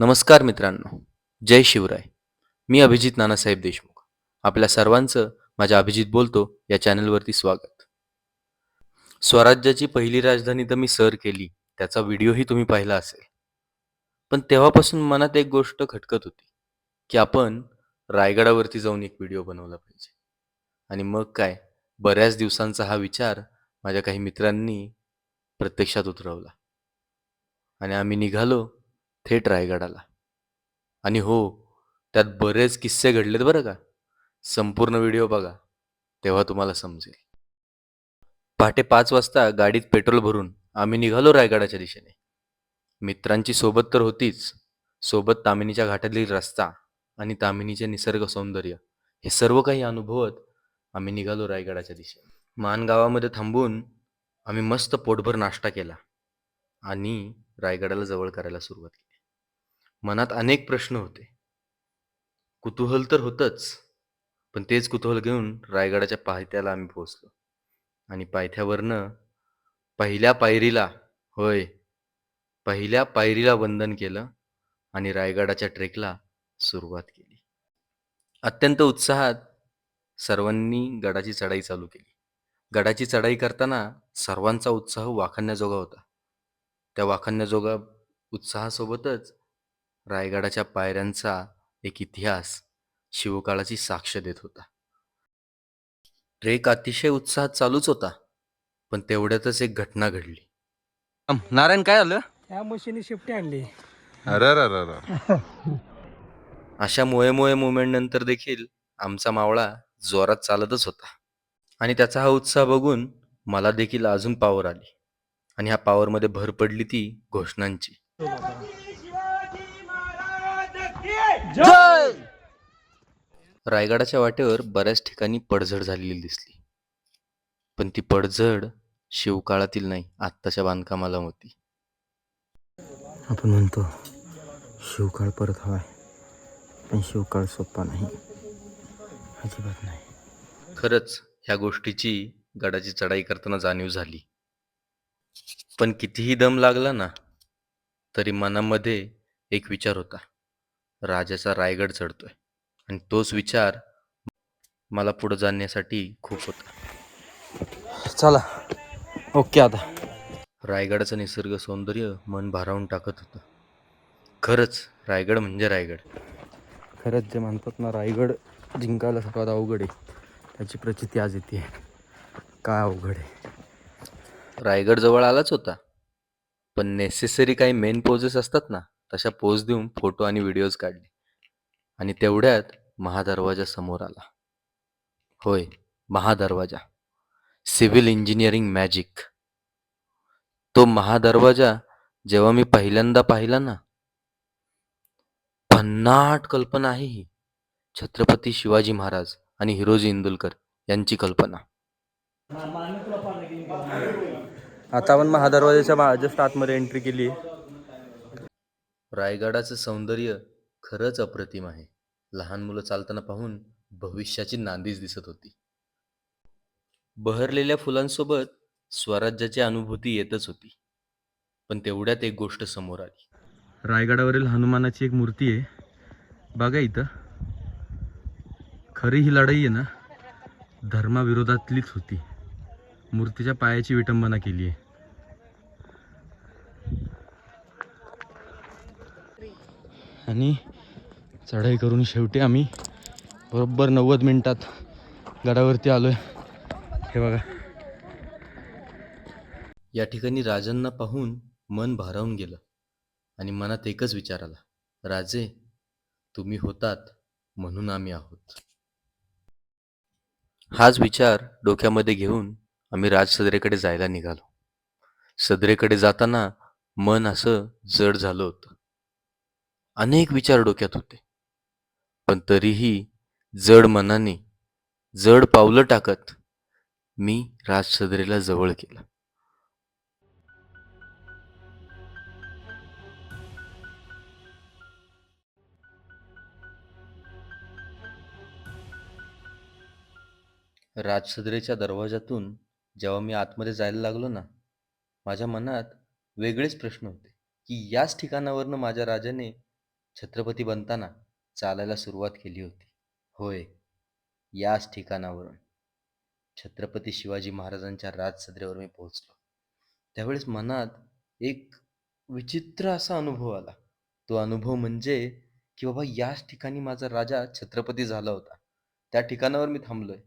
नमस्कार मित्रांनो जय शिवराय. मी अभिजित नानासाहेब देशमुख. आपल्या सर्वांचं माझ्या अभिजित बोलतो या चॅनलवरती स्वागत. स्वराज्याची पहिली राजधानी तर मी सर केली त्याचा व्हिडिओही तुम्ही पाहिला असेल. पण तेव्हापासून मनात एक गोष्ट खटकत होती की आपण रायगडावरती जाऊन एक व्हिडिओ बनवला पाहिजे. आणि मग काय बऱ्याच दिवसांचा हा विचार माझ्या काही मित्रांनी प्रत्यक्षात उतरवला. आणि आम्ही निघालो थेट रायगडाला. आणि हो त्यात बरेच किस्से घडलेत बरं का. संपूर्ण व्हिडिओ बघा तेव्हा तुम्हाला समजेल. पहाटे पाच वाजता गाडीत पेट्रोल भरून आम्ही निघालो रायगडाच्या दिशेने. मित्रांची सोबत तर होतीच. सोबत तामिनीच्या घाटातील रस्ता आणि तामिनीचे निसर्ग सौंदर्य हे सर्व काही अनुभवत आम्ही निघालो रायगडाच्या दिशेने. मानगावामध्ये थांबून आम्ही मस्त पोटभर नाश्ता केला आणि रायगडाला जवळ करायला सुरुवात केली. मनात अनेक प्रश्न होते. कुतूहल तर होतंच पण तेच कुतूहल घेऊन रायगडाच्या पायथ्याला आम्ही पोहोचलो. आणि पायथ्यावरनं पहिल्या पायरीला होय पहिल्या पायरीला वंदन केलं आणि रायगडाच्या ट्रेकला सुरुवात केली. अत्यंत उत्साहात सर्वांनी गडाची चढाई चालू केली. गडाची चढाई करताना सर्वांचा उत्साह वाखण्याजोगा होता. त्या वाखण्याजोगा उत्साहासोबतच रायगडाच्या पायऱ्यांचा एक इतिहास शिवकाळाची साक्ष देत होता. ट्रेक अतिशय उत्साहात चालूच होता पण तेवढ्यातच एक घटना घडली. नारायण काय आलं? त्या मशीनी शिफ्टी आणली. अरे अरे अरे अरे अशा मोये मोये मुवमेंट नंतर देखील आमचा मावळा जोरात चालतच होता. आणि त्याचा हा उत्साह बघून मला देखील अजून पावर आली. आणि ह्या पॉवरमध्ये भर पडली ती घोषणांची. रायगडाच्या वाटेवर बऱ्याच ठिकाणी पडझड झालेली दिसली. पण ती पडझड शिवकाळातील नाही आत्ताच्या बांधकामाला होती. आपण म्हणतो शिवकाळ परत हवाय पण शिवकाळ सोपा नाही. अजिबात नाही. खरंच ह्या गोष्टीची गडाची चढाई करताना जाणीव झाली. पण कितीही दम लागला ना तरी मनामध्ये एक विचार होता. राजाचा रायगड चढतोय. आणि तोच विचार मला पुढे जाण्यासाठी खूप होता. चला. ओके आता. रायगडाचं निसर्ग सौंदर्य मन भारावून टाकत होतं. खरंच रायगड म्हणजे रायगड. खरंच जे म्हणतात ना रायगड जिंकायला सर्वात अवघड आहे. त्याची प्रचिती आज येते काय अवघड आहे? रायगड जवळ आलाच होता. पण नेसेसरी काही मेन पोजेस असतात ना तशा पोज देऊन फोटो आणि व्हिडिओज काढले. आणि तेवढ्यात महादरवाजा समोर आला. होय महादरवाजा. सिव्हिल इंजिनिअरिंग मॅजिक तो महादरवाजा जेव्हा मी पहिल्यांदा पाहिला ना भन्नाट कल्पना आहे ही. छत्रपती शिवाजी महाराज आणि हिरोजी इंदुलकर यांची कल्पना. आता आपण महादरवाजाच्या जस्ट आतमध्ये एंट्री केली रायगडाचं सौंदर्य खरंच अप्रतिम आहे. लहान मुलं चालताना पाहून भविष्याची नांदीच दिसत होती. बहरलेल्या फुलांसोबत स्वराज्याची अनुभूती येतच होती. पण तेवढ्यात एक गोष्ट समोर आली. रायगडावरील हनुमानाची एक मूर्ती आहे. बघा इथं. खरी ही लढाई आहे ना धर्माविरोधातलीच होती. मूर्तीच्या पायाची विटंबना केली आहे. आणि चढाई करून शेवटी आम्ही बरोबर नव्वद मिनिटात गडावरती आलोय. हे बघा. या ठिकाणी राजांना पाहून मन भारावून गेलं आणि मनात एकच विचार आला. राजे तुम्ही होतात म्हणून आम्ही आहोत. हाच विचार डोक्यामध्ये घेऊन आम्ही राज सदरेकडे जायला निघालो. सदरेकडे जाताना मन असं जड झालं होतं. अनेक विचार डोक्यात होते. पण तरीही जड मनाने जड पावलं टाकत मी राजसदरेला जवळ केलं राजसदरेच्या दरवाजातून जेव्हा मी आतमध्ये जायला लागलो ना माझ्या मनात वेगळेच प्रश्न होते की याच ठिकाणावरनं माझ्या राजाने छत्रपती बनताना चालायला सुरुवात केली होती. होय याच ठिकाणावरून. छत्रपती शिवाजी महाराजांच्या राजसदरेवर मी पोहोचलो. त्यावेळेस मनात एक विचित्र असा अनुभव आला. तो अनुभव म्हणजे की बाबा याच ठिकाणी माझा राजा छत्रपती झाला होता. त्या ठिकाणावर मी थांबलोय.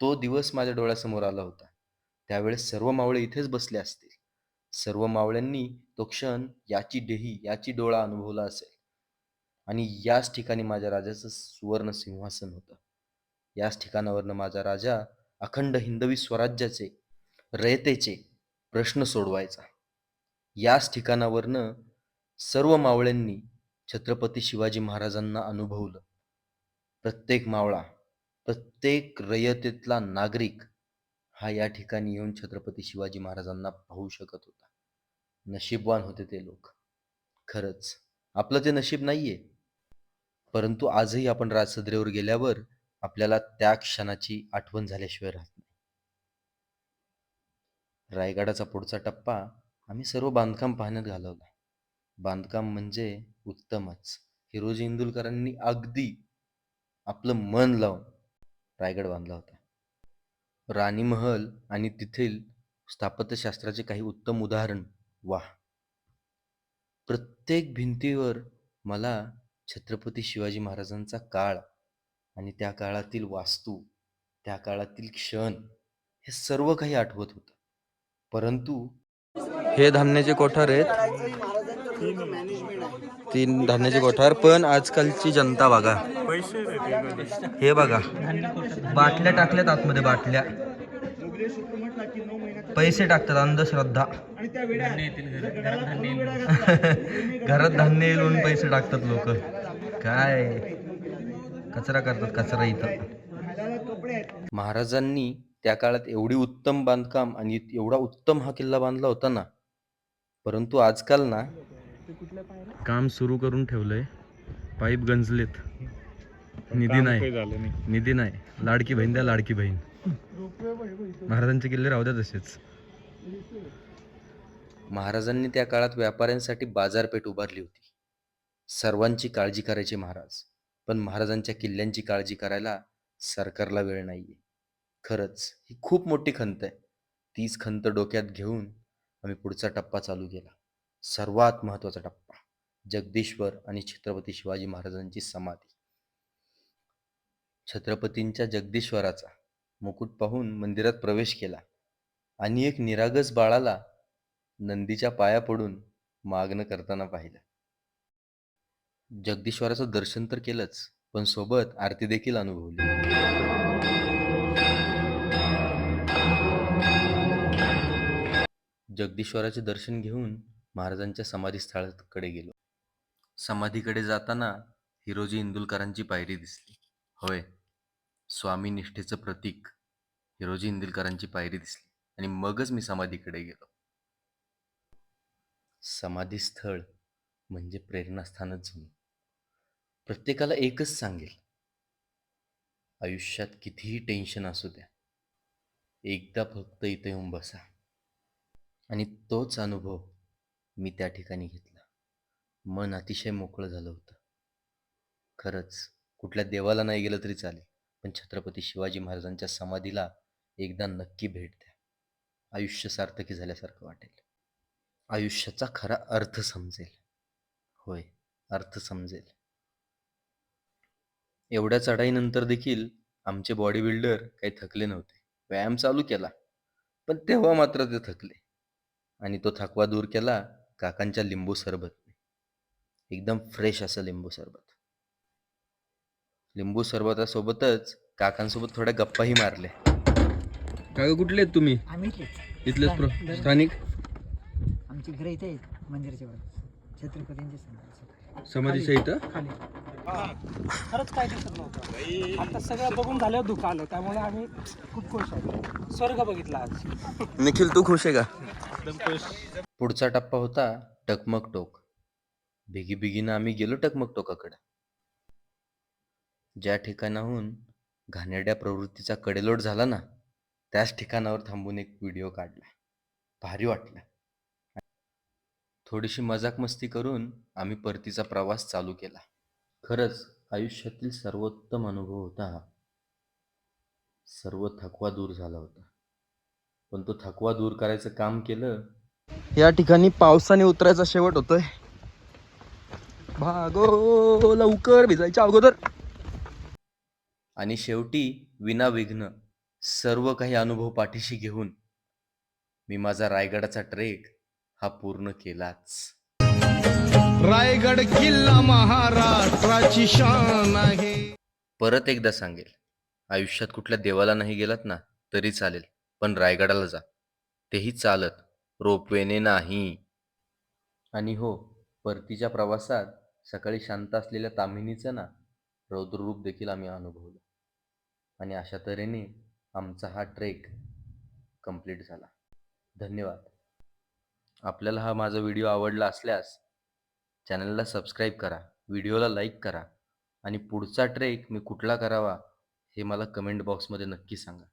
तो दिवस माझ्या डोळ्यासमोर आला होता. त्यावेळेस सर्व मावळे इथेच बसले असतील. सर्व मावळ्यांनी तो क्षण याची डेही याची डोळा अनुभवला असेल. आणि याच ठिकाणी माझ्या राजाचं सुवर्ण सिंहासन होतं. याच ठिकाणावरनं माझा राजा अखंड हिंदवी स्वराज्याचे रयतेचे प्रश्न सोडवायचा. याच ठिकाणावरनं सर्व मावळ्यांनी छत्रपती शिवाजी महाराजांना अनुभवलं. प्रत्येक मावळा प्रत्येक रयतेतला नागरिक हा या ठिकाणी येऊन छत्रपती शिवाजी महाराजांना पाहू शकत होता. नशीबवान होते ते लोक. खरंच आपलं ते नशीब नाहीये. परंतु आजही आपण राजसदरेवर गेल्यावर आपल्याला त्या क्षणाची आठवण झाल्याशिवाय राहत नाही. रायगडाचा पुढचा टप्पा आम्ही सर्व बांधकाम पाहण्यात घालवला बांधकाम म्हणजे उत्तमच. हिरोजी इंदुलकरांनी अगदी आपलं मन लावून रायगड बांधला होता. राणी महल आणि तेथील स्थापत्यशास्त्राचे काही उत्तम उदाहरण वाह. प्रत्येक भिंतीवर मला छत्रपती शिवाजी महाराजांचा काळ आणि त्या काळातील वास्तू त्या काळातील क्षण हे सर्व काही आठवत होतं. परंतु हे धान्याचे कोठार आहेत. तीन धान्याचे कोठार पण आजकालची जनता बघा. हे बघा. बाटल्या टाकल्यात आतमध्ये बाटल्या. पैसे टाकतात अंधश्रद्धा. घरात धान्य येईल. म्हणून पैसे टाकतात लोक. काय? कचरा करतात कचरा इथं. महाराजांनी त्या काळात एवढी उत्तम बांधकाम आणि एवढा उत्तम हा किल्ला बांधला होता ना. परंतु आजकाल ना काम सुरू करून ठेवलंय. पाईप गंजलेत. निधी नाही. निधी नाही. लाडकी बहीण द्या लाडकी बहीण. महाराजांचे किल्ले राहू द्या तसेच. महाराजांनी त्या काळात व्यापाऱ्यांसाठी बाजारपेठ उभारली होती. सर्वांची काळजी करायचे महाराज. पण महाराजांच्या किल्ल्यांची काळजी करायला सरकारला वेळ नाहीये. खरंच ही खूप मोठी खंत आहे. तीच खंत डोक्यात घेऊन आम्ही पुढचा टप्पा चालू केला. सर्वात महत्त्वाचा टप्पा. जगदीश्वर आणि छत्रपती शिवाजी महाराजांची समाधी. छत्रपतींच्या जगदीश्वराचा. मुकुट पाहून मंदिरात प्रवेश केला आणि एक निरागस बाळाला नंदीच्या पाया पडून मागणं करताना पाहिलं. जगदीश्वराचं दर्शन तर केलंच पण सोबत आरती देखील अनुभवली. जगदीश्वराचे दर्शन घेऊन महाराजांच्या समाधीस्थळाकडे गेलो. समाधीकडे जाताना हिरोजी इंदुलकरांची पायरी दिसली. होय स्वामी निष्ठेचं प्रतीक हिरोजी इंदिलकरांची पायरी दिसली आणि मगच मी समाधीकडे गेलो. समाधीस्थळ म्हणजे प्रेरणास्थानच जणू प्रत्येकाला एकच सांगेल. आयुष्यात कितीही टेन्शन असू द्या एकदा फक्त इथे येऊन बसा. आणि तोच अनुभव मी त्या ठिकाणी घेतला. मन अतिशय मोकळं झालं होतं. खरंच कुठल्या देवाला नाही गेलं तरी चालेल. पण छत्रपती शिवाजी महाराजांच्या समाधीला एकदा नक्की भेट द्या. आयुष्य सार्थकी झाल्यासारखं वाटेल. आयुष्याचा खरा अर्थ समजेल. होय अर्थ समजेल. एवढ्या चढाईनंतर देखील आमचे बॉडी बिल्डर काही थकले नव्हते. व्यायाम चालू केला पण तेव्हा मात्र ते थकले. आणि तो थकवा दूर केला काकांच्या लिंबू सरबतने. एकदम फ्रेश असं लिंबू सरबत. लिंबू सरबतासोबतच काकांसोबत थोड्या गप्पाही मारल्या. काय कुठले आहेत तुम्ही? आम्ही इथलेच. प्र- स्थानिक? आमची घरं इथे आहेत मंदिराच्या वर छत्रपतींचे समाधी समाधीच्या इथं? खाली. खरंच काय दिसत नव्हतं. आता सगळं बघून झाल्यावर दुःख आलं त्यामुळे आम्ही खूप खुश आहोत. स्वर्ग बघितला आज. निखिल तू खुश आहे का? पुढचा टप्पा होता टकमक टोक. बिगी बिगीनं आम्ही गेलो टकमक टोकाकडे. ज्या ठिकाणाहून घाणेरड्या प्रवृत्तीचा कडेलोट झाला ना त्याच ठिकाणावर थांबून एक व्हिडिओ काढला. भारी वाटला. थोडीशी मजाक मस्ती करून आम्ही परतीचा प्रवास चालू केला. खरंच आयुष्यातील सर्वोत्तम अनुभव होता हा. सर्व थकवा दूर झाला होता. पण तो थकवा दूर करायचं काम केलं या ठिकाणी पावसाने उतरायचा शेवट होतोय. भागो लवकर भिजायच्या अगोदर. आणि शेवटी विनाविघ्न सर्व काही अनुभव पाठीशी घेऊन मी माझा रायगडाचा ट्रेक हा पूर्ण केलाच. रायगड किल्ला महाराष्ट्राची शान आहे. परत एकदा सांगेल आयुष्यात कुठल्या देवाला नाही गेलात ना तरी चालेल पण रायगडाला जा. तेही चालत रोपवेने नाही. आणि हो परतीच्या प्रवासात सकाळी शांत असलेल्या तामिनीचं ना रौद्ररूप देखील आम्ही अनुभवलं. आणि अशा तऱ्हेने आमचा हा ट्रेक कंप्लीट झाला. धन्यवाद. आपल्याला हा माझा व्हिडिओ आवडला असल्यास चॅनलला सबस्क्राईब करा व्हिडिओला लाईक करा आणि पुढचा ट्रेक मी कुठला करावा हे मला कमेंट बॉक्समध्ये नक्की सांगा.